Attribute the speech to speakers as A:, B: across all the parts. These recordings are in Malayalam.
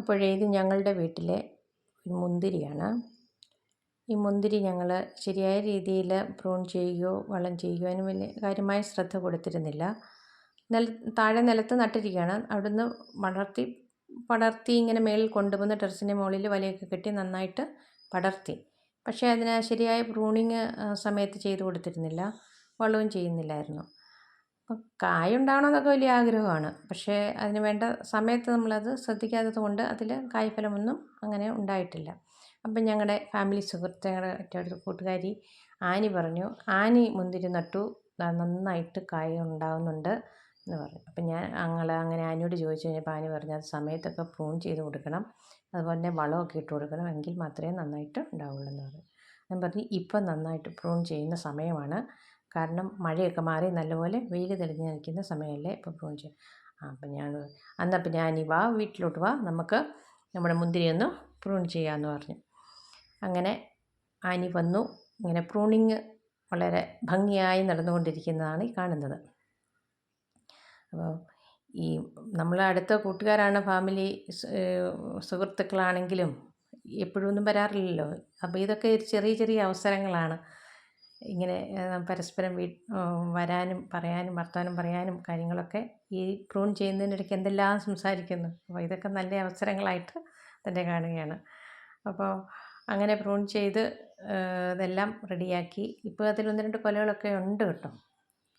A: അപ്പോഴേ ഇത് ഞങ്ങളുടെ വീട്ടിലെ മുന്തിരിയാണ്. ഈ മുന്തിരി ഞങ്ങൾ ശരിയായ രീതിയിൽ പ്രൂൺ ചെയ്യുകയോ വളം ചെയ്യുകയോ അതിന് വലിയ കാര്യമായ ശ്രദ്ധ കൊടുത്തിരുന്നില്ല. നില താഴെ നിലത്ത് നട്ടിരിക്കുകയാണ്. അവിടുന്ന് വളർത്തി പടർത്തി ഇങ്ങനെ മേളിൽ കൊണ്ടുവന്ന് ടെറസിന്റെ മുകളിൽ വലയൊക്കെ കെട്ടി നന്നായിട്ട് പടർത്തി. പക്ഷേ അതിന് ശരിയായ പ്രൂണിങ് സമയത്ത് ചെയ്തു കൊടുത്തിരുന്നില്ല. വളവും ചെയ്യുന്നില്ലായിരുന്നു. അപ്പം കായ ഉണ്ടാവണമെന്നൊക്കെ വലിയ ആഗ്രഹമാണ്. പക്ഷേ അതിന് വേണ്ട സമയത്ത് നമ്മളത് ശ്രദ്ധിക്കാത്തത് കൊണ്ട് അതിൽ കായ്ഫലമൊന്നും അങ്ങനെ ഉണ്ടായിട്ടില്ല. അപ്പം ഞങ്ങളുടെ ഫാമിലി സുഹൃത്ത് ഞങ്ങളുടെ മറ്റൊരു കൂട്ടുകാരി ആനി പറഞ്ഞു ആനി മുന്തിരി നട്ടു നന്നായിട്ട് കായ ഉണ്ടാകുന്നുണ്ട് എന്ന് പറഞ്ഞു. അപ്പം ഞാൻ ഞങ്ങൾ അങ്ങനെ ആനിയോട് ചോദിച്ചു കഴിഞ്ഞപ്പോൾ ആനി പറഞ്ഞു അത് സമയത്തൊക്കെ പ്രൂൺ ചെയ്ത് കൊടുക്കണം അതുപോലെ തന്നെ വളമൊക്കെ ഇട്ട് കൊടുക്കണം എങ്കിൽ മാത്രമേ നന്നായിട്ട് ഉണ്ടാവുള്ളൂ എന്ന് പറഞ്ഞു. ഞാൻ പറഞ്ഞു ഇപ്പം നന്നായിട്ട് പ്രൂൺ ചെയ്യുന്ന സമയമാണ്. കാരണം മഴയൊക്കെ മാറി നല്ലപോലെ വെയിൽ തെളിഞ്ഞ് നിൽക്കുന്ന സമയമല്ലേ ഇപ്പോൾ ചെയ്യും ആ അപ്പം ഞാൻ അന്നപ്പം പിന്നെ ഈ വാ വീട്ടിലോട്ട് വാ നമുക്ക് നമ്മുടെ മുന്തിരി ഒന്ന് പ്രൂൺ ചെയ്യാമെന്ന് പറഞ്ഞു. അങ്ങനെ ആനി വന്നു. ഇങ്ങനെ പ്രൂണിങ് വളരെ ഭംഗിയായി നടന്നുകൊണ്ടിരിക്കുന്നതാണ് ഈ കാണുന്നത്. അപ്പോൾ ഈ നമ്മളെ അടുത്ത കൂട്ടുകാരാണ് ഫാമിലി സുഹൃത്തുക്കളാണെങ്കിലും എപ്പോഴും ഒന്നും വരാറില്ലല്ലോ. അപ്പോൾ ഇതൊക്കെ ചെറിയ ചെറിയ അവസരങ്ങളാണ്. ഇങ്ങനെ പരസ്പരം വരാനും പറയാനും വർത്തമാനം പറയാനും കാര്യങ്ങളൊക്കെ ഈ പ്രൂൺ ചെയ്യുന്നതിനിടയ്ക്ക് എന്തെല്ലാം സംസാരിക്കുന്നു. അപ്പോൾ ഇതൊക്കെ നല്ല അവസരങ്ങളായിട്ട് തന്നെ കാണുകയാണ്. അപ്പോൾ അങ്ങനെ പ്രൂൺ ചെയ്ത് ഇതെല്ലാം റെഡിയാക്കി. ഇപ്പോൾ അതിൽ ഒന്ന് രണ്ട് കൊലകളൊക്കെ ഉണ്ട് കേട്ടോ.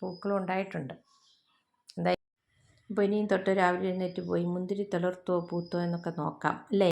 A: പൂക്കളും ഉണ്ടായിട്ടുണ്ട്. എന്തായാലും അപ്പോൾ ഇനിയും തൊട്ട് രാവിലെ എഴുന്നേറ്റ് പോയി. മുന്തിരി തളിർത്തോ പൂത്തോ എന്നൊക്കെ നോക്കാം. അല്ലേ?